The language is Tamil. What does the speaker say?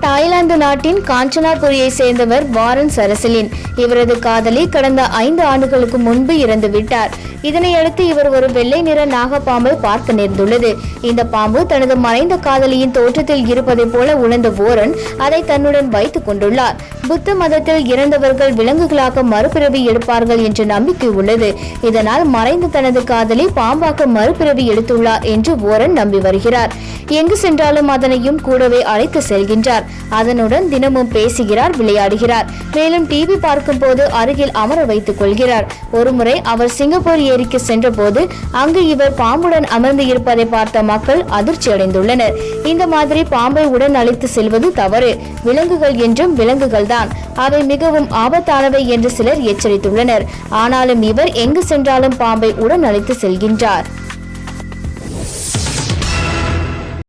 தாய்லாந்து நாட்டின் காஞ்சனாபுரியை சேர்ந்தவர் வாரன் சரசலின். இவரது காதலி கடந்த ஐந்து ஆண்டுகளுக்கு முன்பு இறந்து விட்டார். இதனையடுத்து இவர் ஒரு வெள்ளை நிற நாகப்பாம்பை பார்க்க நேர்ந்துள்ளது. இந்த பாம்பு தனது மறைந்த காதலியின் தோற்றத்தில் இருப்பதைப் போல உணர்ந்த ஓரன் அதை தன்னுடன் வைத்துக் கொண்டுள்ளார். புத்த மதத்தில் இறந்தவர்கள் விலங்குகளாக மறுபிறவி எடுப்பார்கள் என்ற நம்பிக்கை உள்ளது. இதனால் மறைந்த தனது காதலி பாம்பாக மறுபிறவி எடுத்துள்ளார் என்று ஓரன் நம்பி வருகிறார். எங்கு சென்றாலும் அதனையும் கூடவே அழைத்து செல்கின்றார். அதனுடன் தினமும் பேசுகிறார் விளையாடுகிறார். மேலும் டிவி பார்க்கும் போது அருகில் அமர வைத்துக் கொள்கிறார். ஒருமுறை அவர் சிங்கப்பூர் ஏரிக்கு சென்றபோது அங்கு இவர் பாம்புடன் அமர்ந்து இருப்பதை பார்த்த மக்கள் அதிர்ச்சி அடைந்துள்ளனர். இந்த மாதிரி பாம்பை உடன் அழைத்து செல்வது தவறு. விலங்குகள் என்றும் விலங்குகள் தான் அவை மிகவும் ஆபத்தானவை என்று சிலர் எச்சரித்துள்ளனர். ஆனாலும் இவர் எங்கு சென்றாலும் பாம்பை உடன் அழைத்து செல்கின்றார்.